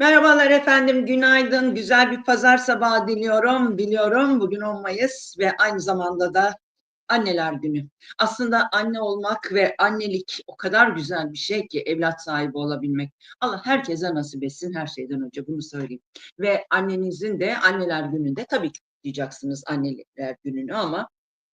Merhabalar efendim, günaydın. Güzel bir pazar sabahı diliyorum. Biliyorum bugün 10 Mayıs ve aynı zamanda da anneler günü. Aslında anne olmak ve annelik o kadar güzel bir şey ki evlat sahibi olabilmek. Allah herkese nasip etsin her şeyden önce bunu söyleyeyim. Ve annenizin de anneler gününde tabii ki kutlayacaksınız anneler gününü ama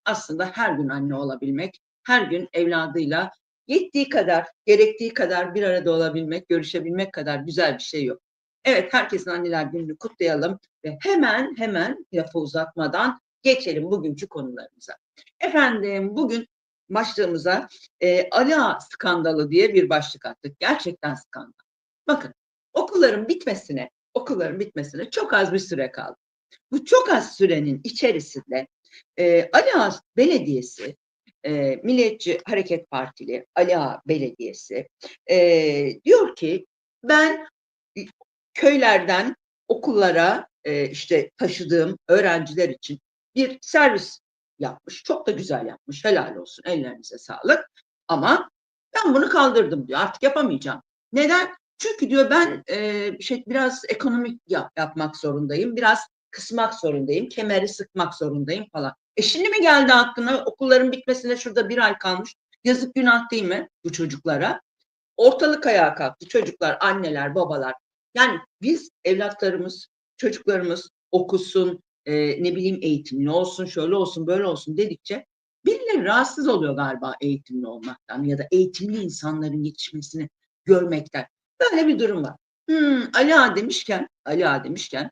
aslında her gün anne olabilmek, her gün evladıyla yettiği kadar, gerektiği kadar bir arada olabilmek, görüşebilmek kadar güzel bir şey yok. Evet, herkesin anneler gününü kutlayalım ve hemen hemen lafı uzatmadan geçelim bugünkü konularımıza. Efendim bugün başlığımıza e, Ali Ağa skandalı diye bir başlık attık. Gerçekten skandal. Bakın okulların bitmesine, okulların bitmesine çok az bir süre kaldı. Bu çok az sürenin içerisinde e, Ali Ağa Belediyesi, e, Milliyetçi Hareket Partili Ali Ağa Belediyesi e, diyor ki ben köylerden okullara e, işte taşıdığım öğrenciler için bir servis yapmış. Çok da güzel yapmış. Helal olsun. Ellerinize sağlık. Ama ben bunu kaldırdım diyor. Artık yapamayacağım. Neden? Çünkü diyor ben e, şey biraz ekonomik yap, yapmak zorundayım. Biraz kısmak zorundayım. Kemeri sıkmak zorundayım falan. E şimdi mi geldi aklına okulların bitmesine şurada bir ay kalmış. Yazık günah değil mi bu çocuklara? Ortalık ayağa kalktı. Çocuklar, anneler, babalar yani biz evlatlarımız, çocuklarımız okusun, e, ne bileyim eğitimli olsun, şöyle olsun, böyle olsun dedikçe birileri rahatsız oluyor galiba eğitimli olmaktan ya da eğitimli insanların yetişmesini görmekten. Böyle bir durum var. Hmm, Ali Ağa demişken, Ali Ağa demişken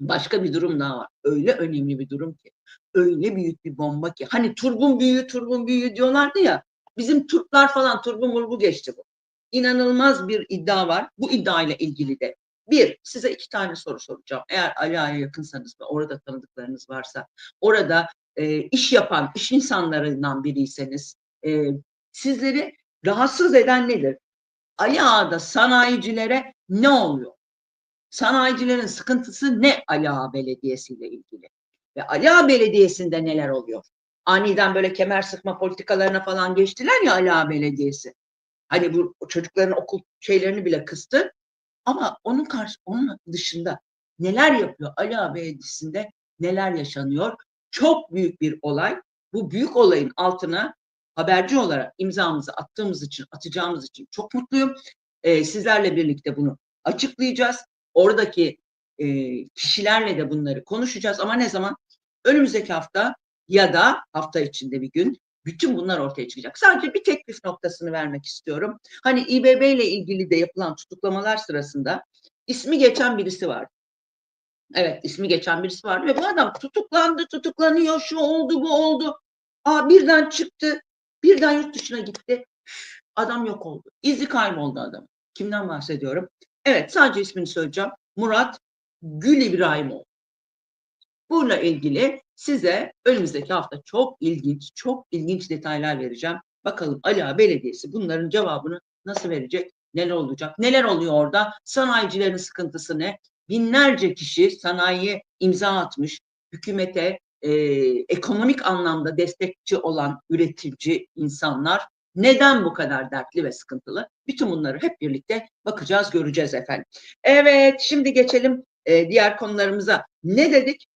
başka bir durum daha var. Öyle önemli bir durum ki. Öyle büyük bir bomba ki. Hani turbun büyüğü, turbun büyüğü diyorlardı ya. Bizim Turklar falan turbu murbu geçti bu inanılmaz bir iddia var. Bu iddiayla ilgili de bir, size iki tane soru soracağım. Eğer Ali Ağa'ya yakınsanız ve orada tanıdıklarınız varsa, orada e, iş yapan, iş insanlarından biriyseniz, e, sizleri rahatsız eden nedir? Ali Ağa'da sanayicilere ne oluyor? Sanayicilerin sıkıntısı ne Ali Ağa Belediyesi ile ilgili? Ve Ali Ağa Belediyesi'nde neler oluyor? Aniden böyle kemer sıkma politikalarına falan geçtiler ya Ali Ağa Belediyesi. Hani bu çocukların okul şeylerini bile kıstı. Ama onun karşı onun dışında neler yapıyor Ali abi neler yaşanıyor? Çok büyük bir olay. Bu büyük olayın altına haberci olarak imzamızı attığımız için, atacağımız için çok mutluyum. Ee, sizlerle birlikte bunu açıklayacağız. Oradaki e, kişilerle de bunları konuşacağız ama ne zaman? Önümüzdeki hafta ya da hafta içinde bir gün bütün bunlar ortaya çıkacak. Sadece bir teklif noktasını vermek istiyorum. Hani İBB ile ilgili de yapılan tutuklamalar sırasında ismi geçen birisi var. Evet ismi geçen birisi vardı ve bu adam tutuklandı, tutuklanıyor, şu oldu, bu oldu. Aa, birden çıktı, birden yurt dışına gitti. Adam yok oldu. İzi kayboldu adam. Kimden bahsediyorum? Evet sadece ismini söyleyeceğim. Murat Gül İbrahimoğlu. Bununla ilgili size önümüzdeki hafta çok ilginç, çok ilginç detaylar vereceğim. Bakalım Ali Ağa Belediyesi bunların cevabını nasıl verecek? Neler olacak? Neler oluyor orada? Sanayicilerin sıkıntısı ne? Binlerce kişi sanayiye imza atmış, hükümete e, ekonomik anlamda destekçi olan üretici insanlar neden bu kadar dertli ve sıkıntılı? Bütün bunları hep birlikte bakacağız, göreceğiz efendim. Evet, şimdi geçelim e, diğer konularımıza. Ne dedik?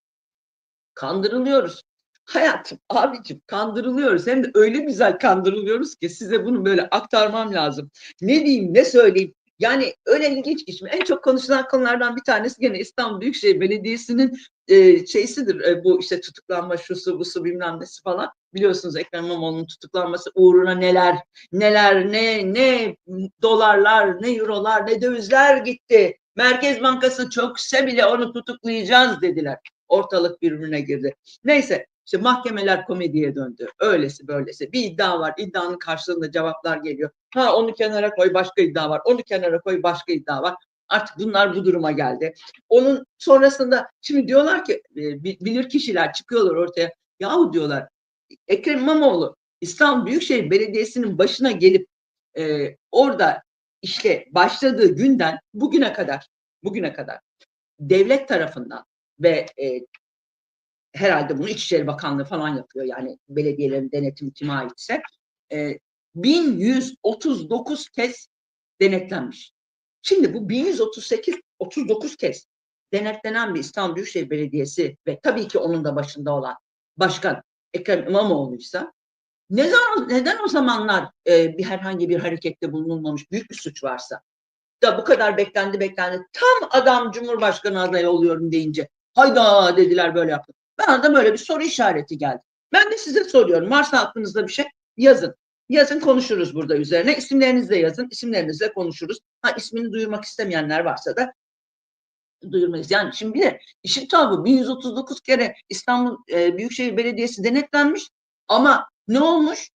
Kandırılıyoruz. Hayatım, abicim kandırılıyoruz. Hem de öyle güzel kandırılıyoruz ki size bunu böyle aktarmam lazım. Ne diyeyim, ne söyleyeyim. Yani öyle ilginç şimdi en çok konuşulan konulardan bir tanesi gene İstanbul Büyükşehir Belediyesi'nin e, şeysidir. E, bu işte tutuklanma, şusu, busu bilmem nesi falan. Biliyorsunuz Ekrem İmamoğlu'nun tutuklanması uğruna neler, neler, ne, ne dolarlar, ne eurolar, ne dövizler gitti. Merkez Bankası çökse bile onu tutuklayacağız dediler ortalık birbirine girdi. Neyse işte mahkemeler komediye döndü. Öylesi böylesi. Bir iddia var. İddianın karşılığında cevaplar geliyor. Ha onu kenara koy başka iddia var. Onu kenara koy başka iddia var. Artık bunlar bu duruma geldi. Onun sonrasında şimdi diyorlar ki e, bilir kişiler çıkıyorlar ortaya. Yahu diyorlar Ekrem İmamoğlu İstanbul Büyükşehir Belediyesi'nin başına gelip e, orada işte başladığı günden bugüne kadar bugüne kadar devlet tarafından ve e, herhalde bunu İçişleri Bakanlığı falan yapıyor yani belediyelerin denetim kime aitse e, 1139 kez denetlenmiş. Şimdi bu 1138 39 kez denetlenen bir İstanbul Büyükşehir Belediyesi ve tabii ki onun da başında olan Başkan Ekrem İmamoğlu'ysa neden, neden o zamanlar e, bir herhangi bir harekette bulunulmamış büyük bir suç varsa da bu kadar beklendi beklendi tam adam Cumhurbaşkanı adayı oluyorum deyince hayda dediler böyle yaptı. Bana da böyle bir soru işareti geldi. Ben de size soruyorum. Varsa aklınızda bir şey yazın. Yazın konuşuruz burada üzerine. İsimlerinizi de yazın. İsimlerinizle konuşuruz. Ha ismini duyurmak istemeyenler varsa da duyurmayız. Yani şimdi bir de işin tabi 1139 kere İstanbul e, Büyükşehir Belediyesi denetlenmiş ama ne olmuş?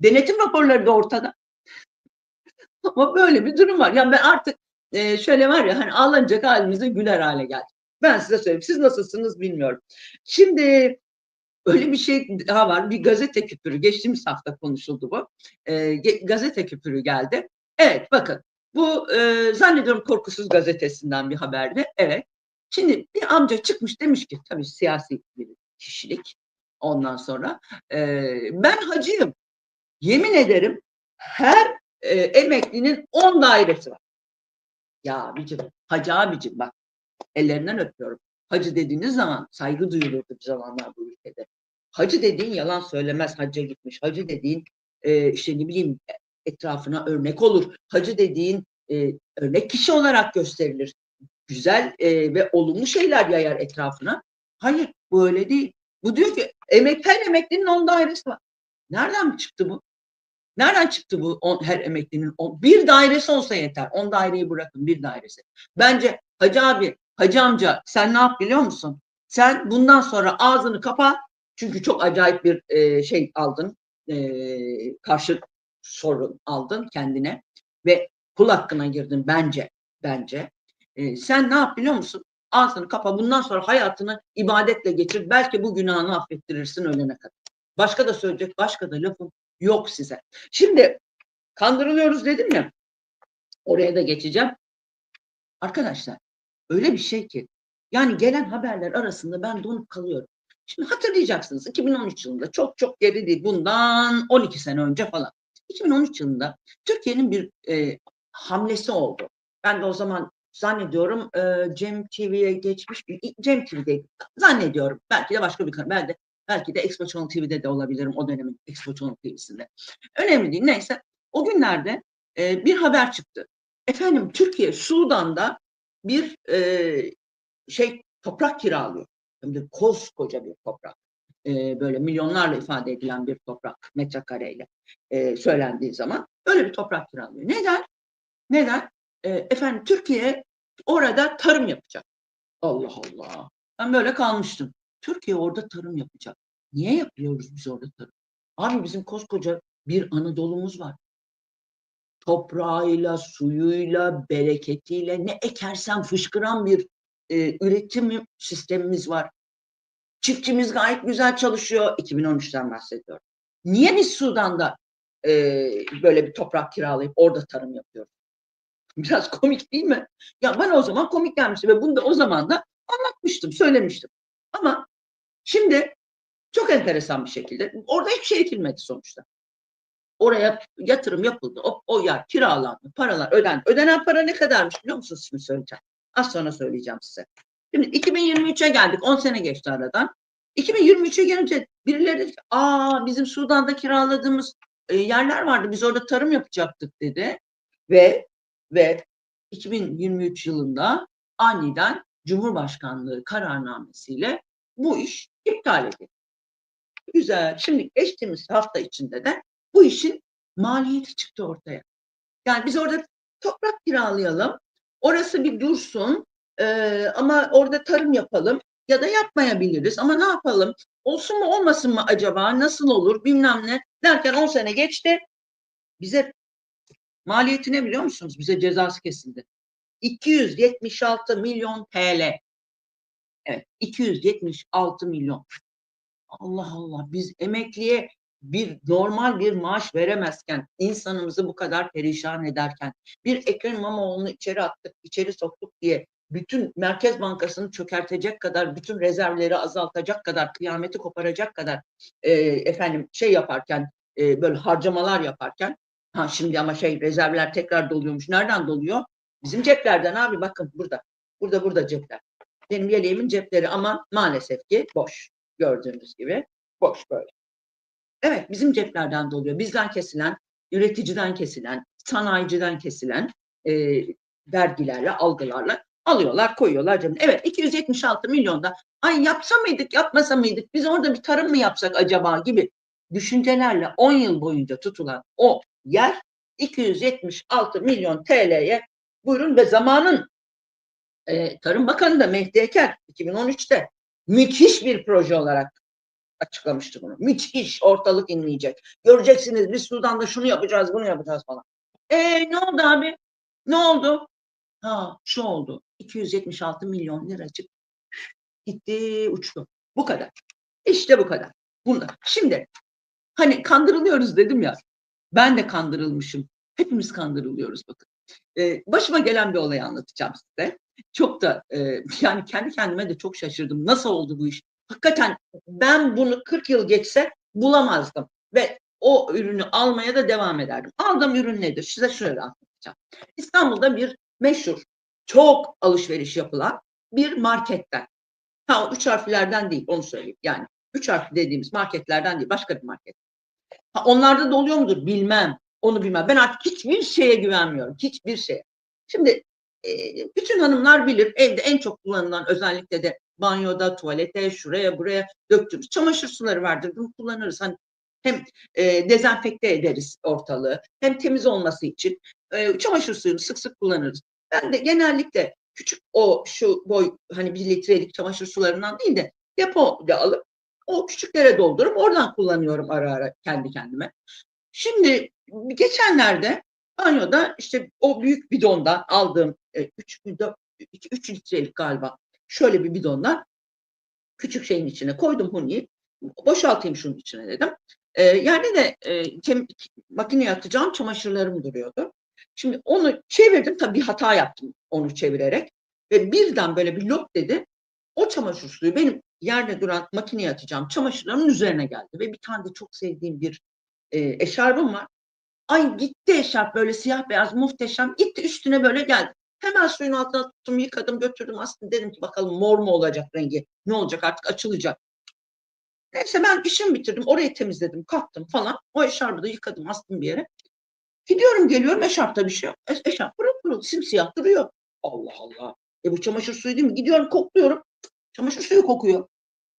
Denetim raporları da ortada. ama böyle bir durum var. Yani ben artık e, şöyle var ya hani ağlanacak halimize güler hale geldi. Ben size söyleyeyim. Siz nasılsınız bilmiyorum. Şimdi öyle bir şey daha var. Bir gazete küpürü. Geçtiğimiz hafta konuşuldu bu. E, gazete küpürü geldi. Evet bakın bu e, zannediyorum Korkusuz gazetesinden bir haberdi. Evet. Şimdi bir amca çıkmış demiş ki tabii siyasi bir kişilik ondan sonra e, ben hacıyım. Yemin ederim her e, emeklinin 10 dairesi var. Ya abicim, hacı abicim bak ellerinden öpüyorum. Hacı dediğiniz zaman saygı duyulurdu bir zamanlar bu ülkede. Hacı dediğin yalan söylemez hacca gitmiş. Hacı dediğin e, işte ne bileyim etrafına örnek olur. Hacı dediğin e, örnek kişi olarak gösterilir. Güzel e, ve olumlu şeyler yayar etrafına. Hayır bu öyle değil. Bu diyor ki emek, her emeklinin on dairesi var. Nereden çıktı bu? Nereden çıktı bu on, her emeklinin? On, bir dairesi olsa yeter. On daireyi bırakın bir dairesi. Bence Hacı abi, Hacı amca sen ne yap biliyor musun? Sen bundan sonra ağzını kapa. Çünkü çok acayip bir e, şey aldın. E, karşı sorun aldın kendine. Ve kul hakkına girdin bence. Bence. E, sen ne yap biliyor musun? Ağzını kapa. Bundan sonra hayatını ibadetle geçir. Belki bu günahını affettirirsin ölene kadar. Başka da söyleyecek, başka da lafım yok size. Şimdi kandırılıyoruz dedim ya. Oraya da geçeceğim. Arkadaşlar öyle bir şey ki yani gelen haberler arasında ben donup kalıyorum. Şimdi hatırlayacaksınız 2013 yılında çok çok geri değil bundan 12 sene önce falan. 2013 yılında Türkiye'nin bir e, hamlesi oldu. Ben de o zaman zannediyorum e, Cem TV'ye geçmiş Cem TV'de zannediyorum. Belki de başka bir. Belki de, belki de Expo Channel TV'de de olabilirim o dönemin Expo Channel TV'sinde. Önemli değil. Neyse o günlerde e, bir haber çıktı. Efendim Türkiye Sudan'da bir e, şey toprak kiralıyor. Hem de koskoca bir toprak. E, böyle milyonlarla ifade edilen bir toprak metrekareyle e, söylendiği zaman öyle bir toprak kiralıyor. Neden? Neden? E, efendim Türkiye orada tarım yapacak. Allah Allah. Ben böyle kalmıştım. Türkiye orada tarım yapacak. Niye yapıyoruz biz orada tarım? Abi bizim koskoca bir Anadolu'muz var. Toprağıyla, suyuyla, bereketiyle ne ekersen fışkıran bir e, üretim sistemimiz var. Çiftçimiz gayet güzel çalışıyor. 2013'ten bahsediyorum. Niye biz Sudan'da e, böyle bir toprak kiralayıp orada tarım yapıyoruz? Biraz komik değil mi? Ya bana o zaman komik gelmişti ve bunu da o zaman da anlatmıştım, söylemiştim. Ama şimdi çok enteresan bir şekilde orada hiçbir şey ekilmedi sonuçta. Oraya yatırım yapıldı. O, o yer kiralandı. Paralar öden. Ödenen para ne kadarmış biliyor musunuz şimdi söyleyeceğim. Az sonra söyleyeceğim size. Şimdi 2023'e geldik. 10 sene geçti aradan. 2023'e gelince birileri dedi aa bizim Sudan'da kiraladığımız e, yerler vardı. Biz orada tarım yapacaktık dedi. Ve ve 2023 yılında aniden Cumhurbaşkanlığı kararnamesiyle bu iş iptal edildi. Güzel. Şimdi geçtiğimiz hafta içinde de bu işin maliyeti çıktı ortaya. Yani biz orada toprak kiralayalım. Orası bir dursun. Ee, ama orada tarım yapalım ya da yapmayabiliriz ama ne yapalım? Olsun mu olmasın mı acaba? Nasıl olur? Bilmem ne. Derken 10 sene geçti. Bize maliyeti ne biliyor musunuz? Bize cezası kesildi. 276 milyon TL. Evet, 276 milyon. Allah Allah biz emekliye bir normal bir maaş veremezken, insanımızı bu kadar perişan ederken, bir Ekrem İmamoğlu'nu içeri attık, içeri soktuk diye bütün Merkez Bankası'nı çökertecek kadar, bütün rezervleri azaltacak kadar, kıyameti koparacak kadar e, efendim şey yaparken, e, böyle harcamalar yaparken, ha şimdi ama şey rezervler tekrar doluyormuş. Nereden doluyor? Bizim ceplerden abi bakın burada. Burada burada cepler. Benim yeleğimin cepleri ama maalesef ki boş. Gördüğünüz gibi boş böyle. Evet bizim ceplerden doluyor. Bizden kesilen, üreticiden kesilen, sanayiciden kesilen e, vergilerle, algılarla alıyorlar, koyuyorlar cebine. Evet 276 milyonda ay yapsa mıydık, yapmasa mıydık, biz orada bir tarım mı yapsak acaba gibi düşüncelerle 10 yıl boyunca tutulan o yer 276 milyon TL'ye buyurun ve zamanın e, Tarım Bakanı da Mehdi Eker 2013'te müthiş bir proje olarak açıklamıştı bunu. Müthiş ortalık inleyecek. Göreceksiniz biz Sudan'da şunu yapacağız bunu yapacağız falan. E ne oldu abi? Ne oldu? Ha şu oldu. 276 milyon liracık gitti uçtu. Bu kadar. İşte bu kadar. Bunda. Şimdi hani kandırılıyoruz dedim ya. Ben de kandırılmışım. Hepimiz kandırılıyoruz bakın. Ee, başıma gelen bir olayı anlatacağım size. Çok da e, yani kendi kendime de çok şaşırdım. Nasıl oldu bu iş? Hakikaten ben bunu 40 yıl geçse bulamazdım. Ve o ürünü almaya da devam ederdim. Aldığım ürün nedir? Size şöyle anlatacağım. İstanbul'da bir meşhur, çok alışveriş yapılan bir marketten. Ha üç harflerden değil onu söyleyeyim. Yani üç harfli dediğimiz marketlerden değil başka bir market. Ha, onlarda da oluyor mudur bilmem. Onu bilmem. Ben artık hiçbir şeye güvenmiyorum. Hiçbir şeye. Şimdi e, bütün hanımlar bilir evde en çok kullanılan özellikle de banyoda, tuvalete, şuraya buraya döktüğümüz çamaşır suları vardır. Bunu kullanırız. Hani hem e, dezenfekte ederiz ortalığı hem temiz olması için e, çamaşır suyunu sık sık kullanırız. Ben de genellikle küçük o şu boy hani bir litrelik çamaşır sularından değil de depoda alıp o küçüklere doldurup oradan kullanıyorum ara ara kendi kendime. Şimdi geçenlerde banyoda işte o büyük bidondan aldığım 3 3 litrelik galiba şöyle bir bidondan küçük şeyin içine koydum huniyi. Boşaltayım şunun içine dedim. E, yerde de e, kem, makineye atacağım çamaşırlarım duruyordu. Şimdi onu çevirdim. Tabii bir hata yaptım onu çevirerek. Ve birden böyle bir lop dedi. O çamaşır suyu benim yerde duran makineye atacağım çamaşırlarımın üzerine geldi. Ve bir tane de çok sevdiğim bir e, eşarbım var. Ay gitti eşarp böyle siyah beyaz muhteşem. Gitti üstüne böyle geldi. Hemen suyun altına tuttum, yıkadım, götürdüm. Aslında dedim ki bakalım mor mu olacak rengi? Ne olacak artık açılacak. Neyse ben işimi bitirdim. Orayı temizledim, kalktım falan. O eşarbı da yıkadım, astım bir yere. Gidiyorum geliyorum eşarpta bir şey yok. E, eşarp pırıl pırıl simsiyah duruyor. Allah Allah. E bu çamaşır suyu değil mi? Gidiyorum kokluyorum. Çamaşır suyu kokuyor.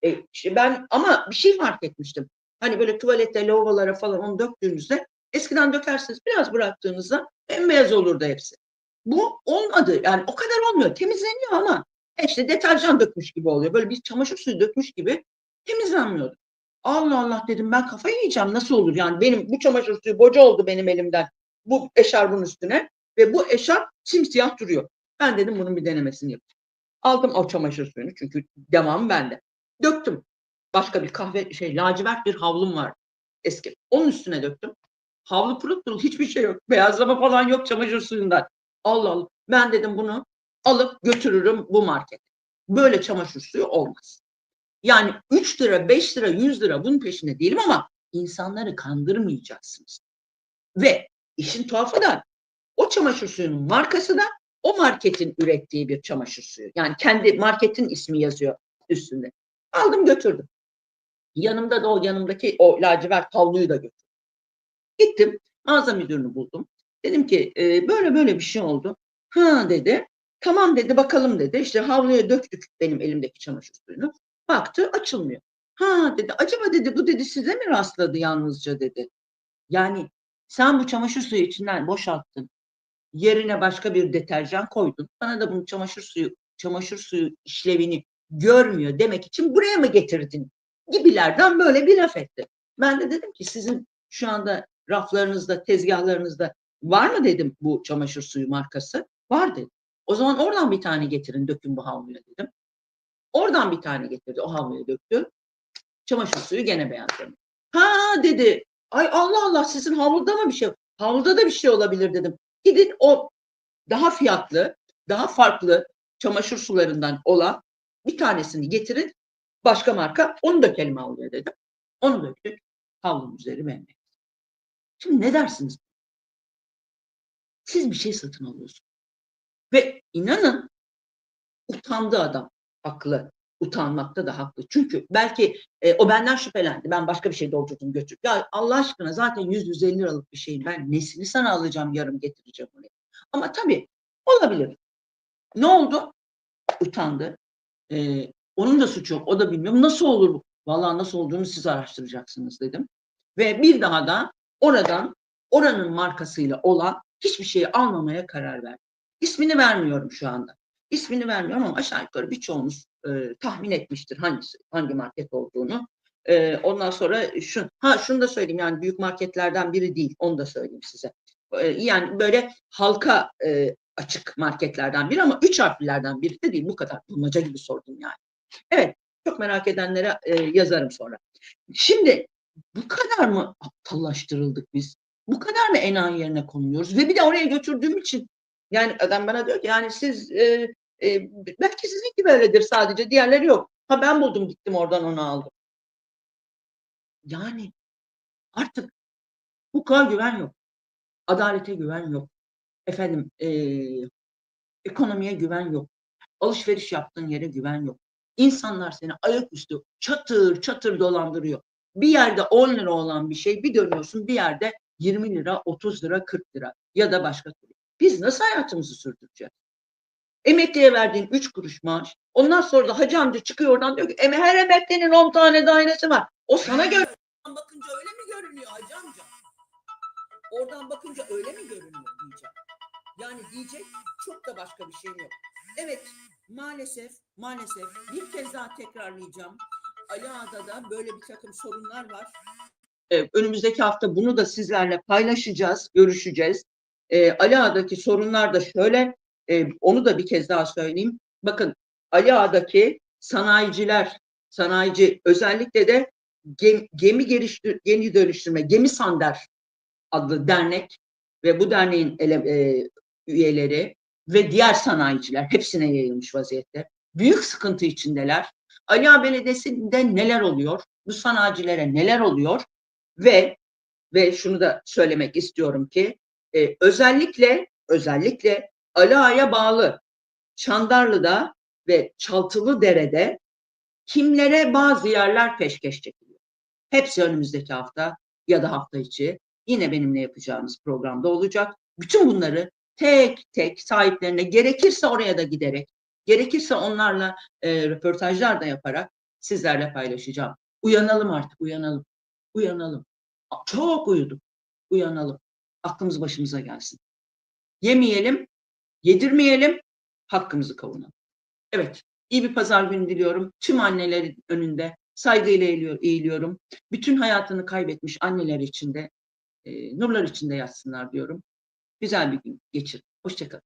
E işte ben ama bir şey fark etmiştim. Hani böyle tuvalette, lavabolara falan onu döktüğünüzde eskiden dökersiniz biraz bıraktığınızda bembeyaz olurdu hepsi. Bu olmadı. Yani o kadar olmuyor. Temizleniyor ama işte deterjan dökmüş gibi oluyor. Böyle bir çamaşır suyu dökmüş gibi temizlenmiyordu. Allah Allah dedim ben kafayı yiyeceğim nasıl olur yani benim bu çamaşır suyu boca oldu benim elimden bu eşarbın üstüne ve bu eşarp simsiyah duruyor. Ben dedim bunun bir denemesini yapayım. Aldım o çamaşır suyunu çünkü devam bende. Döktüm. Başka bir kahve şey lacivert bir havlum var eski. Onun üstüne döktüm. Havlu pırıl pırıl hiçbir şey yok. Beyazlama falan yok çamaşır suyundan. Allah Allah. Ben dedim bunu alıp götürürüm bu market. Böyle çamaşır suyu olmaz. Yani 3 lira, 5 lira, 100 lira bunun peşinde değilim ama insanları kandırmayacaksınız. Ve işin tuhafı da o çamaşır suyunun markası da o marketin ürettiği bir çamaşır suyu. Yani kendi marketin ismi yazıyor üstünde. Aldım götürdüm. Yanımda da o yanımdaki o lacivert havluyu da götürdüm. Gittim mağaza müdürünü buldum. Dedim ki e, böyle böyle bir şey oldu. Ha dedi. Tamam dedi bakalım dedi. İşte havluya döktük benim elimdeki çamaşır suyunu. Baktı açılmıyor. Ha dedi acaba dedi bu dedi size mi rastladı yalnızca dedi. Yani sen bu çamaşır suyu içinden boşalttın. Yerine başka bir deterjan koydun. Bana da bunun çamaşır suyu çamaşır suyu işlevini görmüyor demek için buraya mı getirdin? Gibilerden böyle bir laf etti. Ben de dedim ki sizin şu anda raflarınızda, tezgahlarınızda var mı dedim bu çamaşır suyu markası? Var dedi. O zaman oradan bir tane getirin dökün bu havluya dedim. Oradan bir tane getirdi. O havluya döktü. Çamaşır suyu gene beğendim. Ha dedi. Ay Allah Allah sizin havluda mı bir şey? Havluda da bir şey olabilir dedim. Gidin o daha fiyatlı, daha farklı çamaşır sularından olan bir tanesini getirin. Başka marka onu dökelim havluya dedim. Onu döktük. Havlunun üzeri bembeyaz. Şimdi ne dersiniz? Siz bir şey satın alıyorsunuz. Ve inanın utandı adam. Haklı. Utanmakta da haklı. Çünkü belki e, o benden şüphelendi. Ben başka bir şey doldurdum götür. Ya Allah aşkına zaten 100-150 liralık bir şeyin ben nesini sana alacağım yarım getireceğim oraya. Ama tabii olabilir. Ne oldu? Utandı. Ee, onun da suçu yok. O da bilmiyor. Nasıl olur bu? Vallahi nasıl olduğunu siz araştıracaksınız dedim. Ve bir daha da oradan oranın markasıyla olan hiçbir şeyi almamaya karar verdim. İsmini vermiyorum şu anda. İsmini vermiyorum ama aşağı yukarı birçoğunuz e, tahmin etmiştir hangisi, hangi market olduğunu. E, ondan sonra şu, ha şunu da söyleyeyim yani büyük marketlerden biri değil. Onu da söyleyeyim size. E, yani böyle halka e, açık marketlerden biri ama üç harflilerden biri de değil. Bu kadar bulmaca gibi sordum yani. Evet, çok merak edenlere e, yazarım sonra. Şimdi bu kadar mı aptallaştırıldık biz? Bu kadar mı enayi yerine konuluyoruz? Ve bir de oraya götürdüğüm için yani adam bana diyor ki yani siz e, e, belki sizinki böyledir sadece diğerleri yok. Ha ben buldum gittim oradan onu aldım. Yani artık hukuka güven yok. Adalete güven yok. Efendim e, ekonomiye güven yok. Alışveriş yaptığın yere güven yok. İnsanlar seni ayaküstü çatır çatır dolandırıyor. Bir yerde 10 lira olan bir şey bir dönüyorsun bir yerde 20 lira, 30 lira, 40 lira ya da başka türlü. Biz nasıl hayatımızı sürdüreceğiz? Emekliye verdiğin 3 kuruş maaş. Ondan sonra da hacı amca çıkıyor oradan diyor ki "Eme- her emeklinin 10 tane dairesi var. O sana göre. Oradan bakınca öyle mi görünüyor hacı amca? Oradan bakınca öyle mi görünüyor diyeceğim. Yani diyecek çok da başka bir şeyim yok. Evet maalesef maalesef bir kez daha tekrarlayacağım. Ali Ağa'da böyle bir takım sorunlar var. Ee, önümüzdeki hafta bunu da sizlerle paylaşacağız, görüşeceğiz. Ee, Ali Ağa'daki sorunlar da şöyle, e, onu da bir kez daha söyleyeyim. Bakın Ali Ağa'daki sanayiciler, sanayici özellikle de gem- gemi geliştir, gemi dönüştürme, Gemi Sander adlı dernek ve bu derneğin ele- e, üyeleri ve diğer sanayiciler hepsine yayılmış vaziyette. Büyük sıkıntı içindeler. Ali Ağa Belediyesi'nde neler oluyor? Bu sanayicilere neler oluyor? Ve ve şunu da söylemek istiyorum ki e, özellikle özellikle Ali Ağa'ya bağlı Çandarlı'da ve Çaltılıdere'de kimlere bazı yerler peşkeş çekiliyor. Hepsi önümüzdeki hafta ya da hafta içi yine benimle yapacağımız programda olacak. Bütün bunları tek tek sahiplerine gerekirse oraya da giderek, gerekirse onlarla e, röportajlar da yaparak sizlerle paylaşacağım. Uyanalım artık, uyanalım. Uyanalım. Çok uyuduk. Uyanalım. Aklımız başımıza gelsin. Yemeyelim, yedirmeyelim, hakkımızı kavunalım. Evet, iyi bir pazar günü diliyorum. Tüm annelerin önünde saygıyla eğiliyor- eğiliyorum. Bütün hayatını kaybetmiş anneler için de e, nurlar içinde yatsınlar diyorum. Güzel bir gün geçirin. Hoşçakalın.